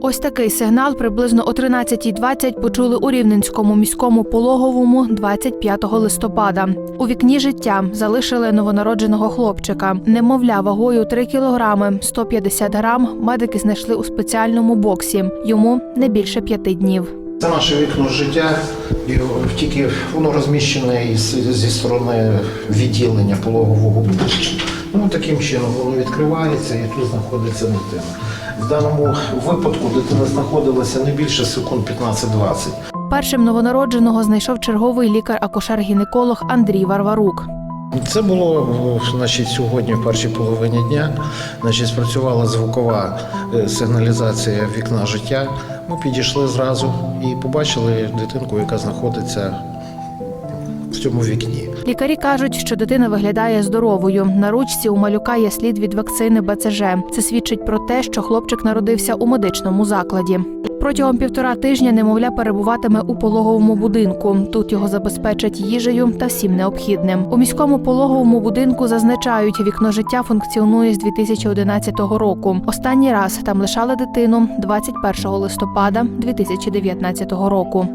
Ось такий сигнал приблизно о 13.20 почули у Рівненському міському пологовому 25 листопада. У вікні життя залишили новонародженого хлопчика. Немовля вагою 3 кілограми 150 грам медики знайшли у спеціальному боксі. Йому не більше п'яти днів. Це наше вікно життя, і тільки воно розміщене зі сторони відділення пологового будинку. Ну, таким чином воно відкривається і тут знаходиться дитина. В даному випадку дитина знаходилася не більше секунд 15-20. Першим новонародженого знайшов черговий лікар-акушер-гінеколог Андрій Варварук. Це було значить, сьогодні в першій половині дня. Значить, спрацювала звукова е, сигналізація вікна життя. Ми підійшли зразу і побачили дитинку, яка знаходиться цьому вікні. Лікарі кажуть, що дитина виглядає здоровою. На ручці у малюка є слід від вакцини БЦЖ. Це свідчить про те, що хлопчик народився у медичному закладі. Протягом півтора тижня немовля перебуватиме у пологовому будинку. Тут його забезпечать їжею та всім необхідним. У міському пологовому будинку зазначають, вікно життя функціонує з 2011 року. Останній раз там лишали дитину 21 листопада 2019 року.